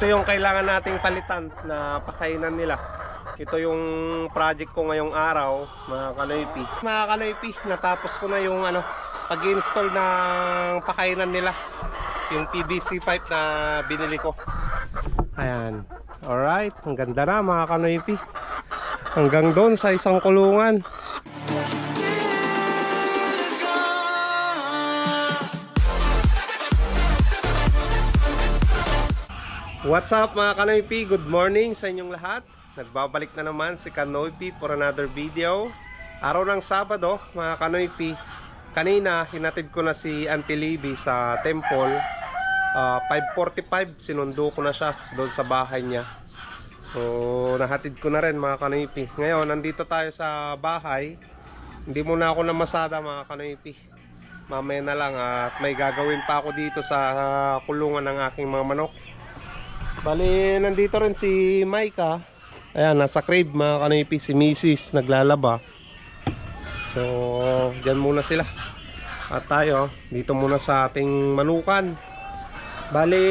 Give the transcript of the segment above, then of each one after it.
Ito yung kailangan nating palitan na pakainan nila. Ito yung project ko ngayong araw, mga kanoypi. Mga kanoypi, natapos ko na yung ano, pag-install ng pakainan nila. Yung PVC pipe na binili ko. Ayan. Alright, ang ganda na mga kanoypi. Hanggang doon sa isang kulungan. What's up mga Kanoypi? Good morning sa inyong lahat. Nagbabalik na naman si Kanoypi for another video. Araw ng Sabado, mga Kanoypi. Kanina, hinatid ko na si Auntie Libby sa temple. Ah, 5.45, sinundo ko na siya doon sa bahay niya. So, nahatid ko na rin mga Kanoypi. Ngayon, nandito tayo sa bahay. Hindi muna ako namasada mga Kanoypi. Mamaya na lang at may gagawin pa ako dito sa ah, kulungan ng aking mga manok. Bali, nandito rin si Maika. Ayan, nasa crib mga kanipi si Mrs. naglalaba. So, dyan muna sila. At tayo, dito muna sa ating manukan. Bali,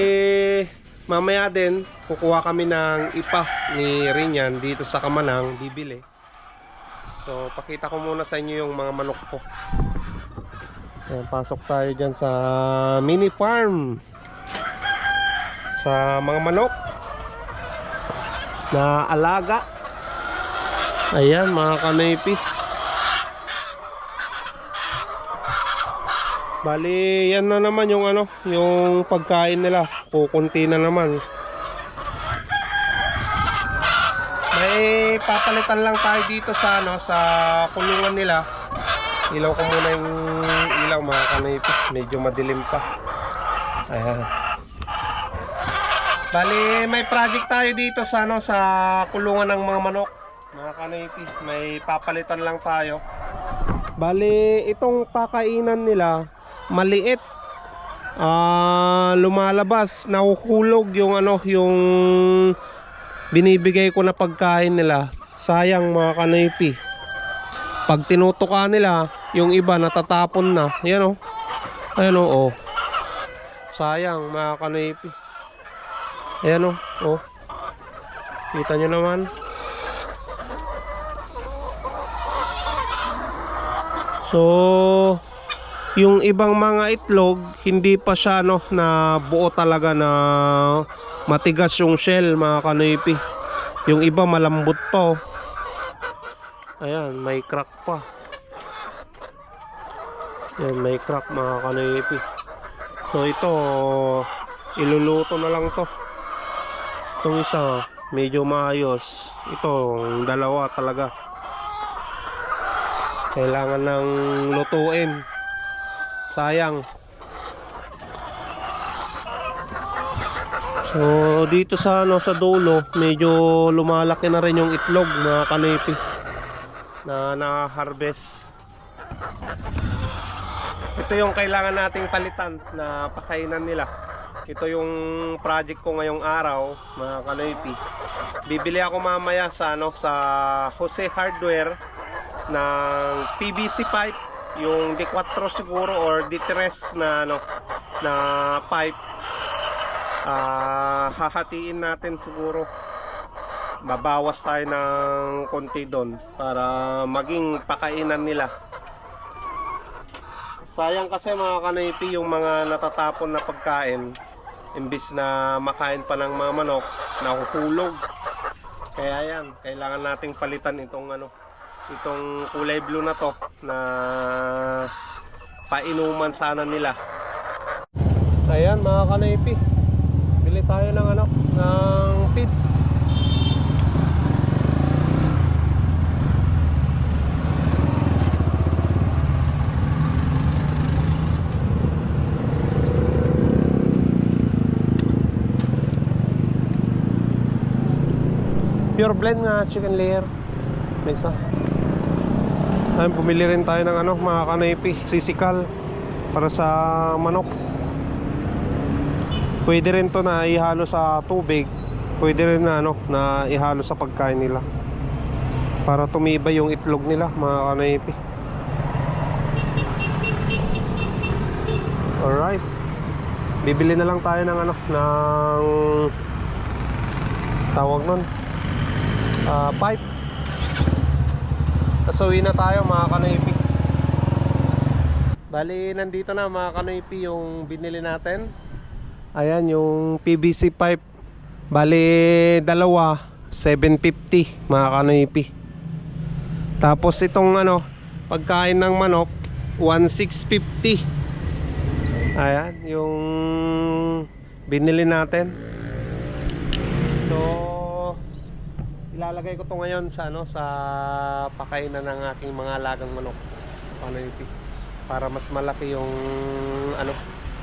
mamaya din, kukuha kami ng ipa ni Rinyan dito sa Kamanang, bibili. So, pakita ko muna sa inyo yung mga manok ko. Ayan, pasok tayo dyan sa mini farm sa mga manok na alaga. Ayan mga kanipi bali yan na naman yung ano yung pagkain nila. Kukunti na naman. May papalitan lang tayo dito sa ano sa kulungan nila. Ilaw ko muna yung ilaw mga kanipi medyo madilim pa. Ayan Bali, may project tayo dito sa ano sa kulungan ng mga manok. Mga kanipi, may papalitan lang tayo. Bali, itong pakainan nila maliit. Ah, lumalabas, nahuhulog yung ano, yung binibigay ko na pagkain nila. Sayang mga kanipi. Pag tinutuka nila, yung iba natatapon na. Yan oh. Ayan oh. oh. Sayang mga kanipi. Ayan o. Oh. Kita nyo naman. So, yung ibang mga itlog, hindi pa siya no, na buo talaga na matigas yung shell mga kanipi. Yung iba malambot pa oh. Ayan, may crack pa. Ayan, may crack mga kanipi. So ito, iluluto na lang to. Itong isa, medyo maayos. Ito, ang dalawa talaga. Kailangan ng lutuin. Sayang. So, dito sa ano sa dulo, medyo lumalaki na rin yung itlog mga kanipi na na-harvest. Ito yung kailangan nating palitan na pakainan nila. Ito yung project ko ngayong araw, mga kanoypi. Bibili ako mamaya sa ano sa Jose Hardware ng PVC pipe, yung D4 siguro or D3 na ano na pipe. Ah, hahatiin natin siguro. Babawas tayo ng konti doon para maging pakainan nila. Sayang kasi mga kanipi yung mga natatapon na pagkain imbis na makain pa ng mga manok nahuhulog. Kaya yan kailangan nating palitan itong ano itong kulay blue na to na painuman sana nila. Ayan mga kanaypi. Bili tayo ng ano ng feeds Pure blend nga chicken layer. May isa. Ayun, bumili rin tayo ng ano, mga kanaypi, sisikal para sa manok. Pwede rin to na ihalo sa tubig. Pwede rin na ano, na ihalo sa pagkain nila. Para tumibay yung itlog nila, mga kanaypi. Alright. Bibili na lang tayo ng ano, ng tawag nun Ah, pipe. Tapos na tayo mga kanoypi. Bali nandito na mga kanoypi yung binili natin. Ayan yung PVC pipe. Bali dalawa 750 mga kanoypi. Tapos itong ano pagkain ng manok 1650 ayan yung binili natin. So ilalagay ko to ngayon sa ano sa pakainan ng aking mga alagang manok. Kanoypi para mas malaki yung ano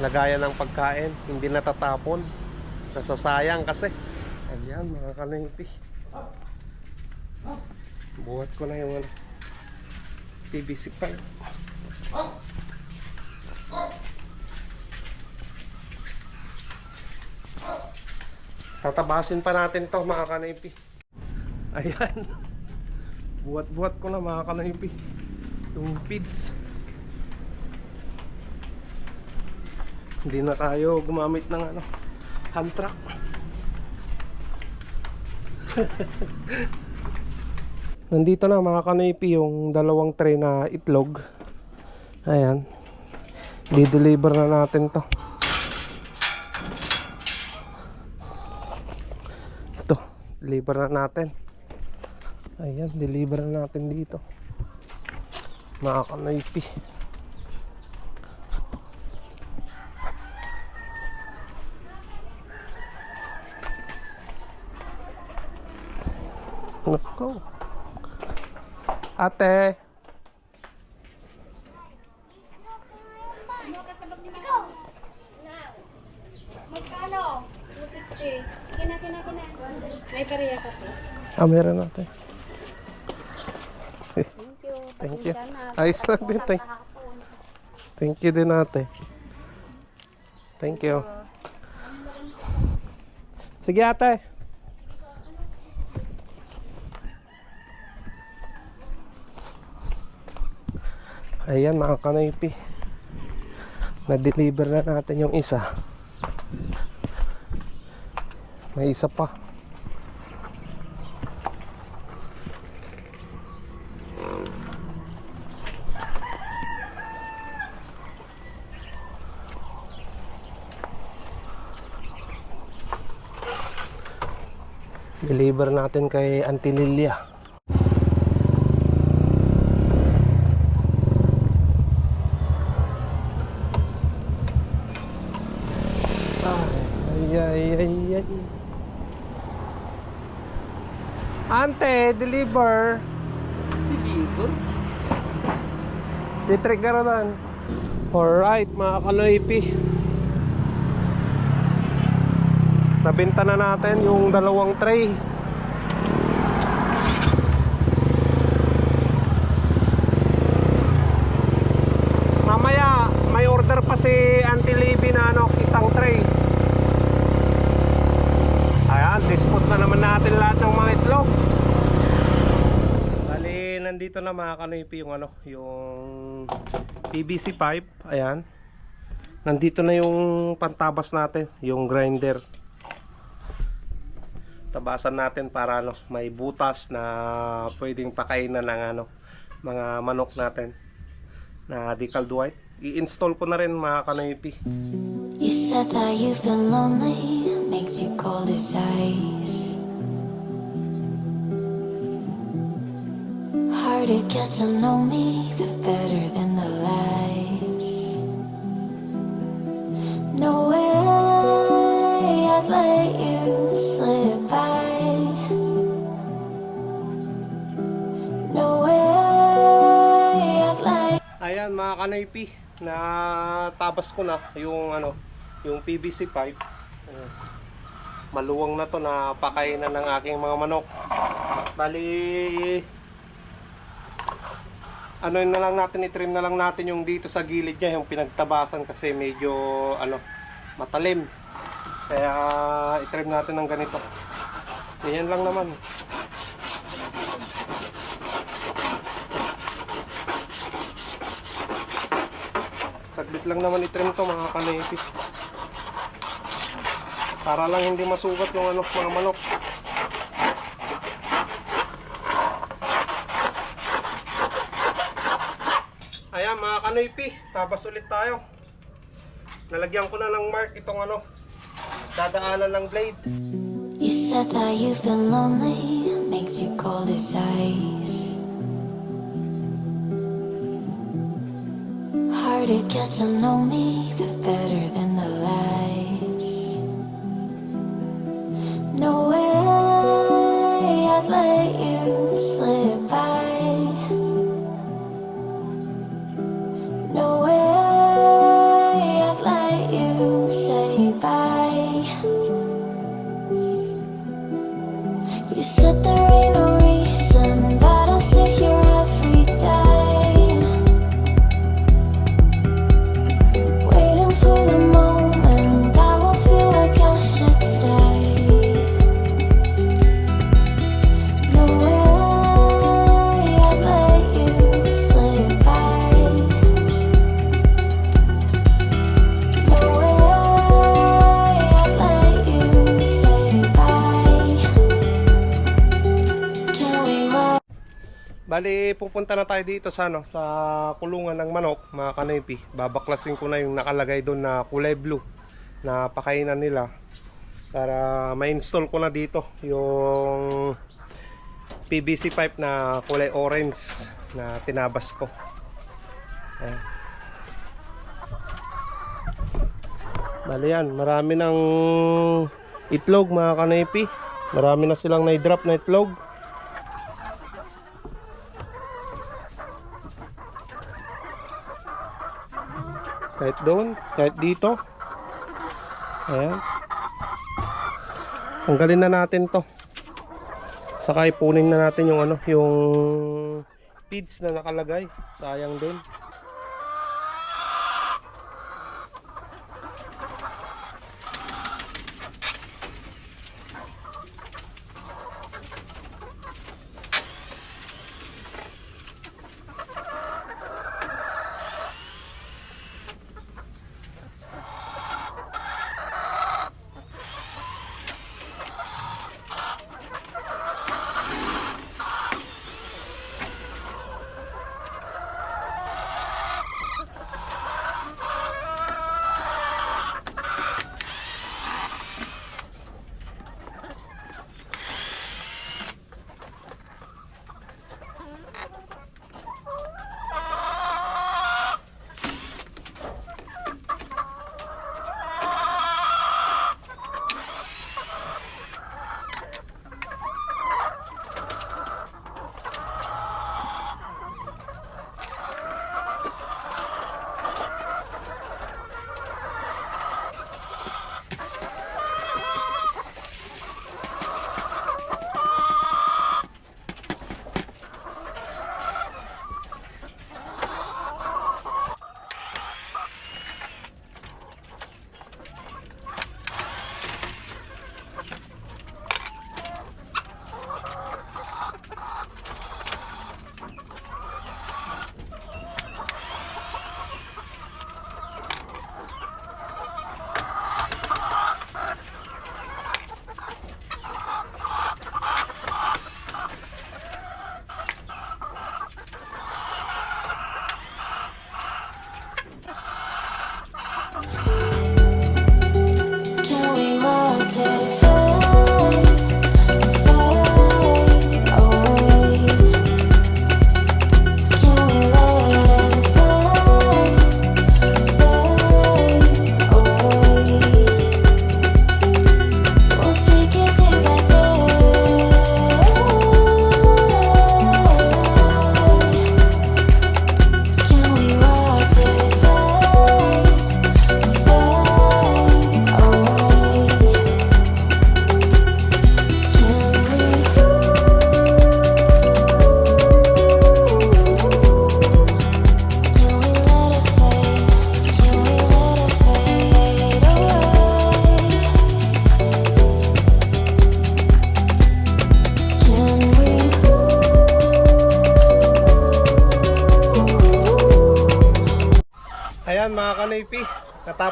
lagayan ng pagkain. Hindi natatapon. Nasasayang kasi. Ayan mga kanoypi buhat ko na yung ano PVC pipe tatabasin pa natin to mga kanoypi ayan. Buhat-buhat ko na mga kanoypi yung feeds. Hindi na tayo gumamit ng ano hand truck. Nandito na mga kanoypi yung dalawang tray na itlog. Ayan. Di-deliver na natin to. Ito deliver na natin ayan deliver na natin dito mga kanoypi Nako. Ate. Ano kasabag ni Ikaw? Magkano? 260. Kina, kina, kina. May pareha ka. Ah, meron natin. Thank you. Ayos lang din, tay. Thank you din ate. Thank you. Sige ate. Ayan mga kanaypi. Na-deliver na natin yung isa. May isa pa. Deliver natin kay Auntie Lilia. Ay, ay, ay, ay. Ante, deliver. Deliver? Ditrigger na. Alright, mga kanoypi. Nabenta na natin yung dalawang tray. Mamaya, may order pa si Auntie Libby na ano, isang tray. Ayan, dispose na naman natin lahat ng mga itlog. Bali, nandito na mga kanoypi yung ano, yung PVC pipe. Ayan. Nandito na yung pantabas natin, yung grinder. Tabasan natin para ano, may butas na pwedeng pakainan ng ano, mga manok natin na decaled white. I-install ko na rin mga kanoypi. You said that you feel lonely, makes you cold as ice. Hard to get to know me, but better than the lights. No way I'd let you mga kanoypi, na tabas ko na yung ano, yung PVC pipe. Ayan. Maluwang na to na pakainan ng aking mga manok. Bali ano na lang natin i-trim na lang natin yung dito sa gilid niya yung pinagtabasan kasi medyo ano matalim. Kaya i-trim natin ng ganito. Ganyan lang naman. Saglit lang naman itrim to mga kanipis. Para lang hindi masugat yung ano, mga manok. Ayan mga kanoypi, tabas ulit tayo. Nalagyan ko na ng mark itong ano, dadaanan ng blade. You said that you've been lonely, makes you cold as ice. To get to know me, but better pupunta na tayo dito sa ano, sa kulungan ng manok, mga kanoypi. Babaklasin ko na yung nakalagay doon na kulay blue na pakainan nila para ma-install ko na dito yung PVC pipe na kulay orange na tinabas ko. Ayan. Bali yan, marami ng itlog mga kanoypi. Marami na silang na-drop na itlog. Kahit doon, kahit dito. Ayan. Tanggalin na natin to. Saka ipunin na natin yung ano, yung feeds na nakalagay. Sayang din.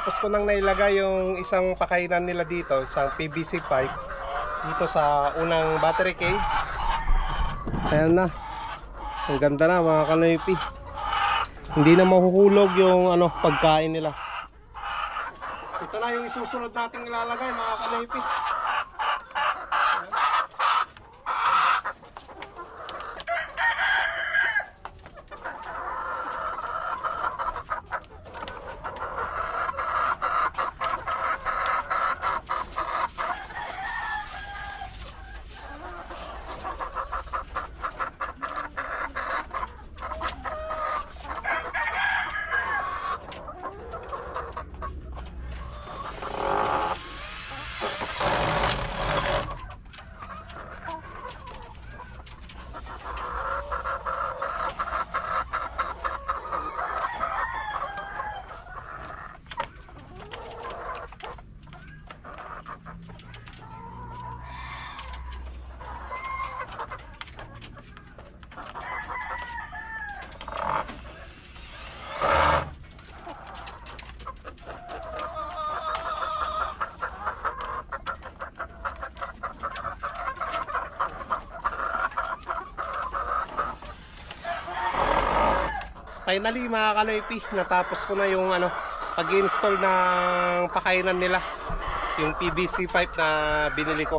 Natapos ko nang nailagay yung isang pakainan nila dito, isang PVC pipe dito sa unang battery cage. Ayan na. Ang ganda na mga kanoypi. Hindi na mahuhulog yung ano, pagkain nila. Ito na yung isusunod nating ilalagay mga kanoypi. Finally mga kanoypi, natapos ko na yung ano, pag-install ng pakainan nila. Yung PVC pipe na binili ko.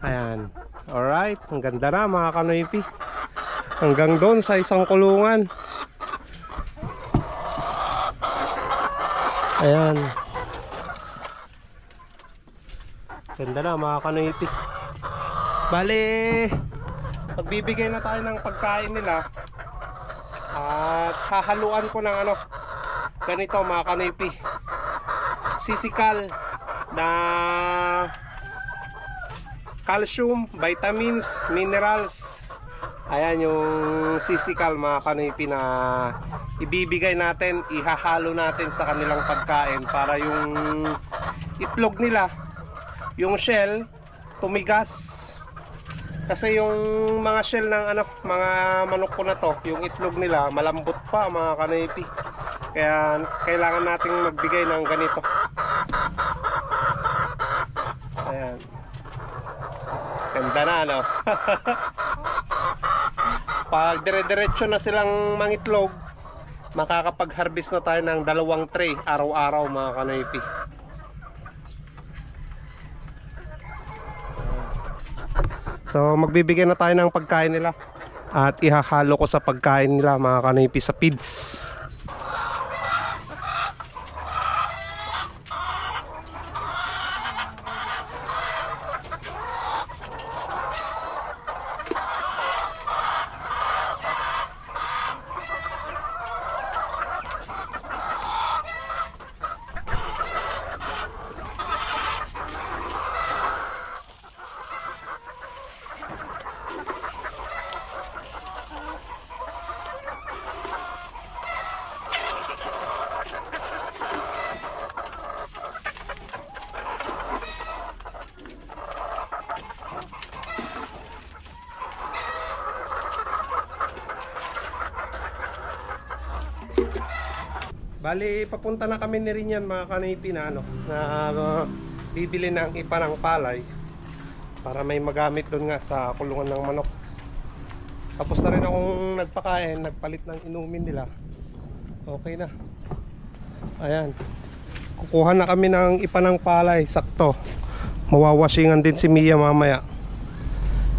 Ayan. Alright, ang ganda na mga kanoypi. Hanggang doon sa isang kulungan. Ayan. Ganda na mga kanoypi. Bale, pagbibigay na tayo ng pagkain nila, hahaluan ko ng ano ganito mga kanipi sisikal na calcium, vitamins, minerals. Ayan yung sisikal mga kanipi na ibibigay natin, ihahalo natin sa kanilang pagkain para yung itlog nila yung shell tumigas kasi yung mga shell ng ano, mga manok ko na to, yung itlog nila malambot pa mga kanipi. Kaya kailangan nating magbigay ng ganito. Ayan. Ganda na no. Pag dire-diretso na silang mangitlog, makakapag-harvest na tayo ng dalawang tray araw-araw mga kanipi. So magbibigay na tayo ng pagkain nila at ihahalo ko sa pagkain nila mga kanipi sa feeds. Bali, papunta na kami ni rin yan mga kanipi na ano, na uh, bibili ng ipa ng palay para may magamit doon nga sa kulungan ng manok. Tapos na rin akong nagpakain, nagpalit ng inumin nila. Okay na. Ayan. Kukuha na kami ng ipa ng palay, sakto. Mawawashingan din si Mia mamaya.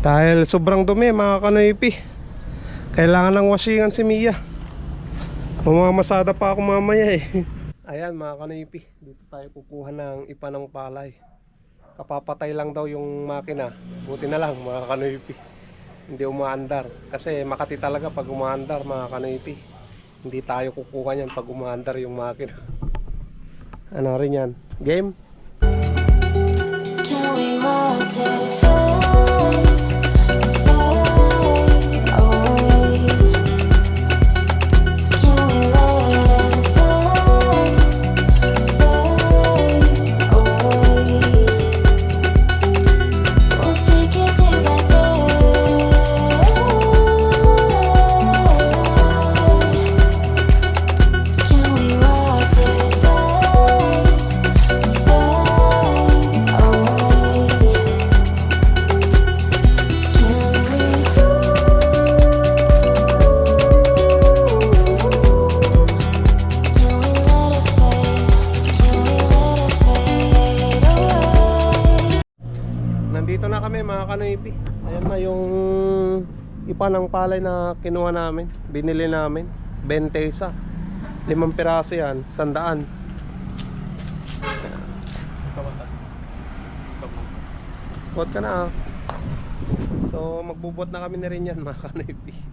Dahil sobrang dumi mga kanipi. Kailangan ng washingan si Mia. Mamamasada pa ako mamaya eh. Ayan mga kanipi, dito tayo kukuha ng ipa ng palay. Kapapatay lang daw yung makina. Buti na lang mga kanipi. Hindi umaandar. Kasi Makati talaga pag umaandar mga kanipi. Hindi tayo kukuha niyan pag umaandar yung makina. Ano rin yan? Game? Kami mga kanoypi. Ayan na yung ipa ng palay na kinuha namin. Binili namin. 20 isa. Limang piraso yan. Sandaan. Spot ka na ah. So magbubot na kami na rin yan mga kanoypi.